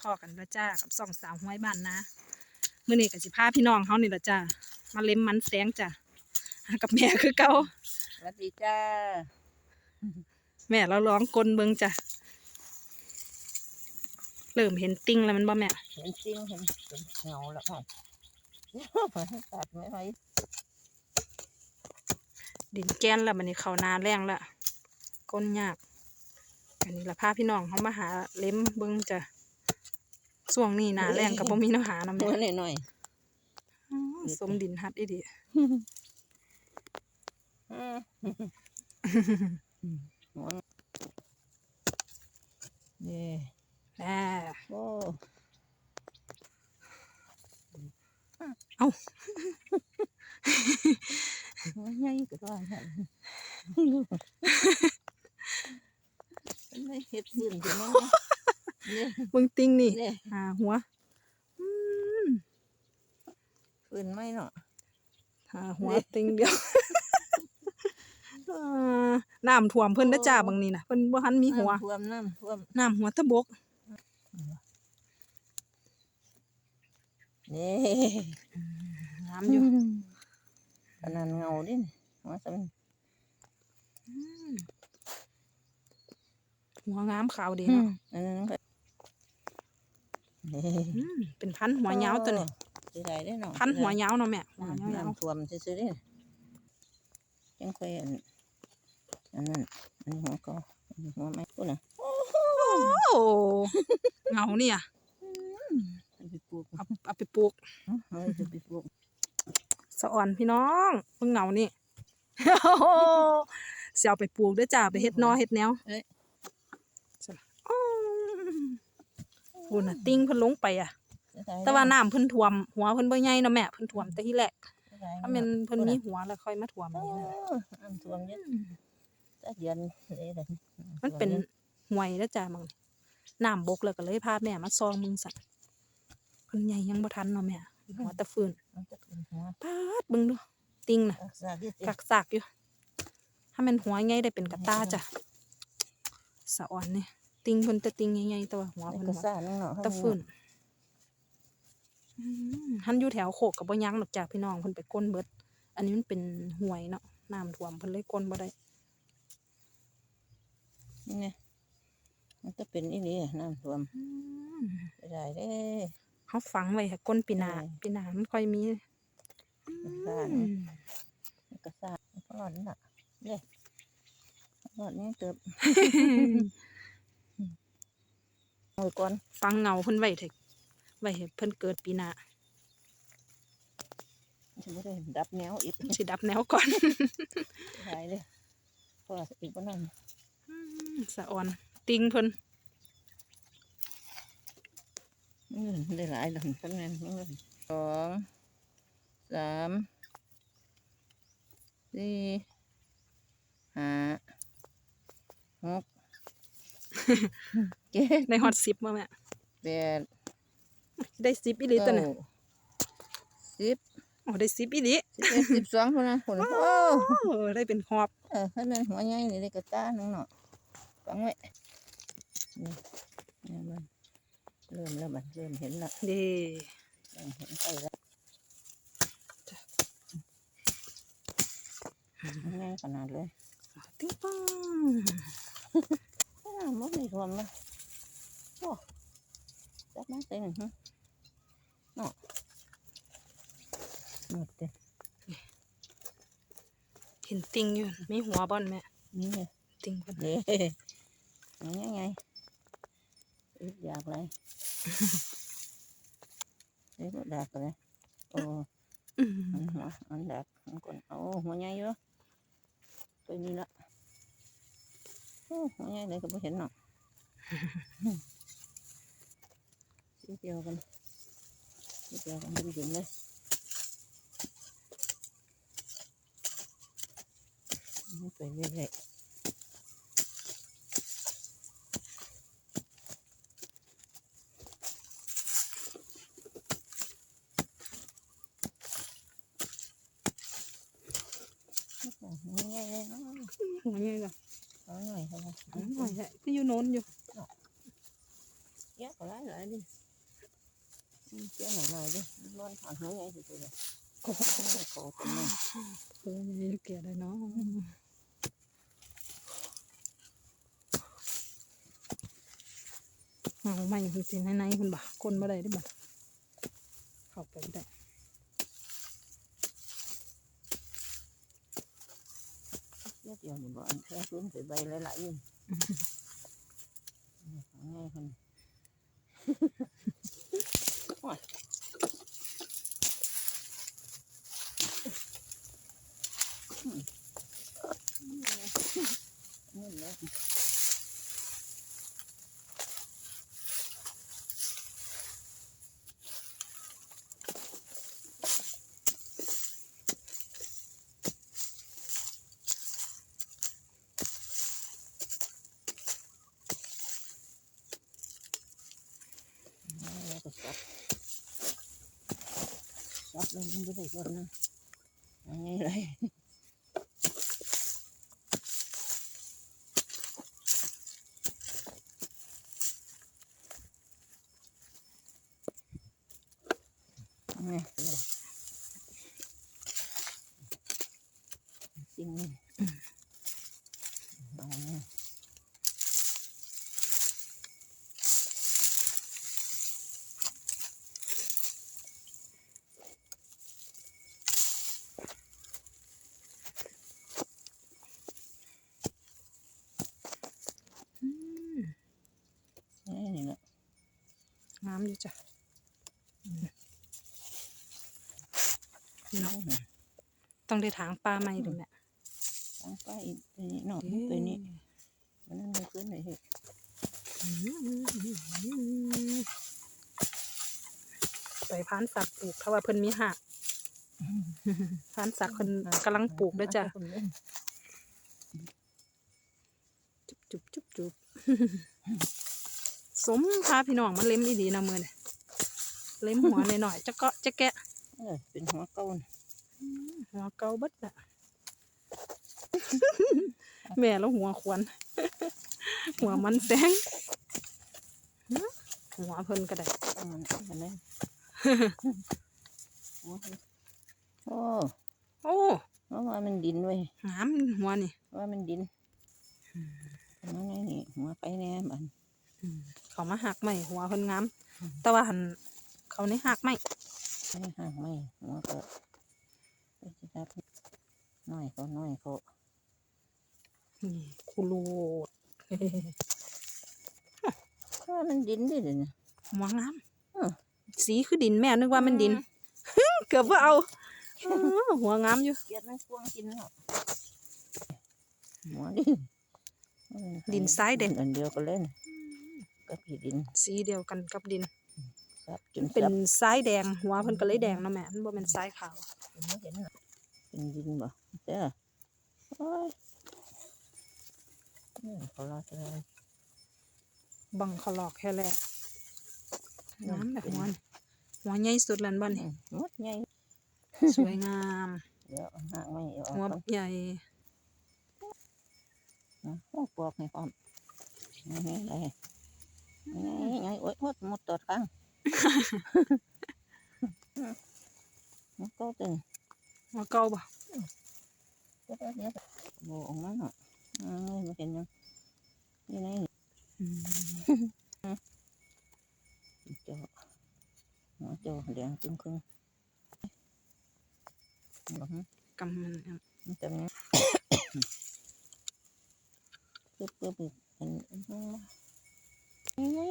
พ่อกันแล้วจ้ากับสองสาวห้วยบ้านนะมื้อนี้ก็สิพาพี่น้องเฮานี่ละจ้ามาเล็มมันแสงจ้ะหากับแม่คือเก่าสวัสดีจ้าแม่เราร้องกลเบิงจ้ะเริ่มเห็นติ้งแล้วมันบ่แม่เห็นจริงเห็นเห็นเงาแล้วค่ะตัดไม่ไหวดินแก้นแล้วมันนี่เขานาแรงละก้นยากอันนี้ละพาพี่น้องเขามาหาเล็มเบิงจ้ะ ช่วงนี้นาแรงกับบ่มีเน้ำหานะตัแม่วหน่อยหน่อยอื้อสมดินฮัดอีดี ๆอืมหัวนี่ แหม่ โอ้ เอ้า หัวใหญ่ก็ได้ค่ะมันไม่เห็ดซื่นถึงมั้ง เนี่ยเบิงติ้งนี่เนี่ยหาหัวอืมฟืนไหมเนาะ หาหัวติ้งเดียวเอ่อน้ำท่วมเพิ่นนะจ้าบางนี่นะเพิ่นบ่ทันมีหัว น้ำท่วมน้ำท่วมน้ำหัวตะบกนี่น้ำอยู่ขนาดเงาดิหัวสำหัวงามขาวดีอืเนาะมอันนั้นก็นี่ อืมเป็นพันธุ์หัวยาวตัวนี้สิได้ได้เนาะพันธุ์หัวยาวเนาะแม่หัวน้ำยาวน้ำท่วมซื่อๆเด้ยังค่อยอันอันนั้นอันนี้หัวก็อันนี้หัวไม่พูดนะๆโอ้เงาเนี่ยเอาไปปลูกเอาเอาไปปลูกเอาไปปลูกสะอ่อนพี่น้องเพิ่งเงานี่เสียเอาไปปลูกเด้วยจ้าไปเฮ็ดนอเฮ็ดแนว เอ้ย อ้อ โอ้น่ะติ้งเพิ่นลงไปอะเสียดยแต่ว่าน้ำเพิ่นท่วม หัวเพิ่นบ่ใหญ่เนาะแม่เพิ่นท่วมแต่ที่แรกเสียดายถ้าแม่นเพิ่นมีหัวแล้วค่อยมาท่วมโอ้นี่นะน้ำท่วมเยอะจะเดือนเลยเลยมันเป็นห่วยแล้วจ้ามังน้ำบกแล้วก็เลยพาแม่มาซองมึงสั่นเพิ่นใหญ่ยังบ่ทันเนาะแม่หัวแตะฟืนมันจะเป็นหัวปาดเบิ่งดูติงน่ะรักษาที่ติกักซากอยู่ถ้ามันหัวใหญ่ได้เป็นกระตาจ้ะสะอ่อนนี่ ติงเพิ่นแต่ติงใหญ่ๆแต่ว่าหัวในเพิ่นกระบ่ซ่านั่งเนาะตะฟืนอืมหันอยู่แถวโคกก็บ่ยั้งดอกจ้ะพี่น้องเพิ่นไปก้นเบิด อันนี้มันเป็นห้วยเนาะน้ำท่วมเพิ่นเลยก้นบ่ได้นี่ไงมันจะเป็นอีนี่น้ำท่วมอืมเสียดายเด้เขาฝังไว้ค่ะก้นปีหนาใช่ปีหนามันค่อยมีซ่าอืนี่มกระซ่าก็หลอนน่ะเนี่ยหลอนนี่เติบ เอาก่อนฟังเงาเพิ่นไว้เถอะไว้ให้เพิ่นเกิดปีหนาจะไม่ได้ดับแนวอีกสิดับแนวก่อนหายเลยเพราะว่าอีกวันนั้นอืมสะอ่อน ติงเพิ่นอืมได้หลายหลังทั้งนั้นทั้งนั้นสองสามสี่ห้าหกเจ็ดได้ฮอต10บ่แม่แปดได้10อีหลีตัวน่ะเก้าสิบโอ้ได้10อีหลีสิบเอ็ดสิบสองคนนะคนโอ้ โอ้ได้เป็นหอบ เออถ้าเป็นหัวใหญ่นี่ได้กระต้าน้องเนาะฟังไว้นี่นี่มันเริ่มแล้วมันเริ่มเห็นละเด้เริ่มเห็นไปแล้วง่ายขนาดเลยติ๊งป้องอ้าวมันมีความนะ โอ้จับมาเต็มฮะเนาะหมดเลยเห็นติงอยู่ มีหัวบ่อนแม่นี่ไงติงเพิ่นเด้ยังไงไงอึดอยากเลยเด็กดักเลยโอ้อืมอันหัวอันดักอันก่อนโอ้หัวใหญ่เยอะตัวนี้ละโอ้หัวใหญ่เลยก็ไม่เห็นเนาะสีเดียวกันสีเดียวกันดูดินเลยนี่ไปเรื่อยๆหัวใหญ่เลยเนาะหัวใหญ่จ้ะเอาหน่อยเท่านั้นหัวใหญ่ก็อยู่โน้นอยู่เยอะก็หลายหลายดิอืม เยอะหน่อยหน่อยดินอนผ่านหัวไงสิตัวเลยโอ้โหขอเป็นไงเออนี่เกลียดเลยเนาะเอาไม่คุณสิในในๆคุณบ่คนบ่ได้เด้บ่เข้าไปได้เยอะเดียวนี่บ่อันแค่พื้นใส่ใบหลายๆยู่นี่ของง่ายคน โอ้ยอืมนี่แหละ ก็ซับซับลงมันจะได้ก่อนนะอันนี้เลยนี่เลยสิ่งนี้เอาเนี่ย อืม นี่นี่แหละ งาม อยู่จ้ะอืมเนาะนี่ต้องได้ถางปลาใหม่ดูแม่ทางไปอีกตัวนี้เนาะตัวนี้มันนั่นไม่ขึ้นเลยเฮ้ยไปพานสักปลูกถ้าว่าเพิ่นมีหักพานสักเพิ่นกำลังปลูกเด้วยจ้ะจุบจุบจุบจุบ สมพาพี่น้องมาเล็มอีดีนะมือนี่เล็มหัวหน่อยๆจะเกาะจะแกะเออเป็นหัวเก้าน่ะหัวเกาเบิดอะแม่แล้วหัวควนหัวมันแสงหัวเพิ่นก็ได้เอามันเอามันเลยหัวเพิ่นโอ้โอ้เพราะว่ามันดินเว้ยงามหัวนี่ว่ามันดินทำไงนี่หัวไปแน่บัน เขามาหักไหมหัวเพิ่นงามแต่ว่าหันเขาในหักไหมไม่ห่างไม่หัวก็ไปสิครับน้อยเขาน้อยเขานี่คูโรดเพราะว่ามันดินดิเดี๋ยวนี้หัวงามเออสีคือดินแม่นึกว่ามันดินเกือบว่าเอาเออหัวงามอยู่เกลียดมันกวางกินแล้วหัวดินดินทรายแดงอันเดียวก็เล่น ก็ผีดิน สีเดียวกันกับดิน ซับจนเป็นซับทรายแดง หัวเพิ่นก็เลยแดงเนาะแม่มันบ่เป็นทรายขาวไม่เห็นน่ะเป็นดินบ่เจ้าโอ้ยนี่เขาลาจะอะไรบังเขาหลอกแค่แหละงามแบบหัวนี่หัวใหญ่สุดแล้วบ่นี่หมดใหญ่สวยงาม เดี๋ยวเอาหางไม่เอาหัวก่อนใหญ่ นะโอ้ปลอกให้พร้อมนี่ไงเลยนี่ ไงโอ้ยหมดหมดตอดข้างมันก็ตึงหัวเก่าบ่เดี๋ยวเดี๋ยวโบออกมาหน่อยอ่าไม่เห็นยังนี่ไงอืมเจ้าหัวเจ้าแดงจึงครึ่งบ่ฮะกำมันเอามันจะมีปึ๊บปึ๊บปึ๊บอันอันนั้นมานี่ ไง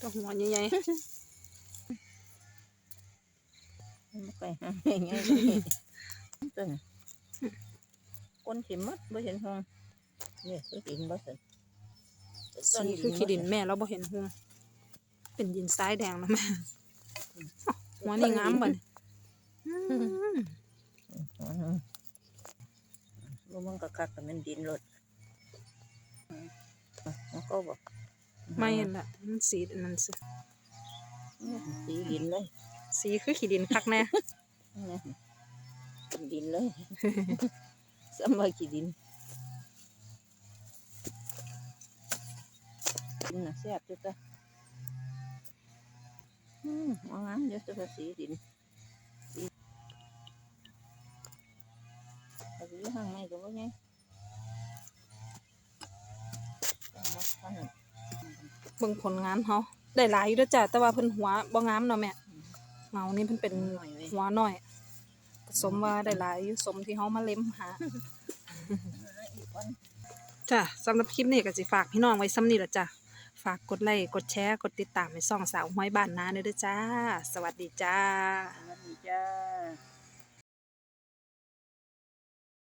ตัวหัวใหญ่มันไกลหางไงตัวนี้คนเข็มมัดไม่เห็นห้องเนี่ยคือดินบ่สิๆสีคือขี้ดินแม่เราบ่เห็นหัวเป็นดินทรายแดงนะแม่หัวนี่งามบ่นี่อืมบ่มันก็คักแต่มันดินรถ ก็บอกไม่เห็นละมันสีอันนั้นสิสีดินเลย สีคือขี้ดินคักแน่เป็นดินเลยสมัยกี่ดินกินน่ะแซ่บจุดจ้ะอืมมองงามเยอะจะสีดินสีแต่สีข้างในก็ว่าไงต้องมัดกันน่ะ เบิ่งผลงานเขาได้หลายอยู่เด้อจ้ะแต่ว่าเพิ่นหัวบ่งามเนาะแม่เงานี่เพิ่นเป็นหน่อยเว้ยหัวน้อยสมว่าได้หลายอยู่สมที่เฮามาเล็มหาจ้ะสำหรับคลิปนี้ก็สิฝากพี่น้องไว้ซ้ำนี้ละจ้ะฝากกดไลค์กดแชร์ กดติดตามให้ส่องสาวห้อยบ้านนาเด้อจ้า สวัสดีจ้า สวัสดีจ้า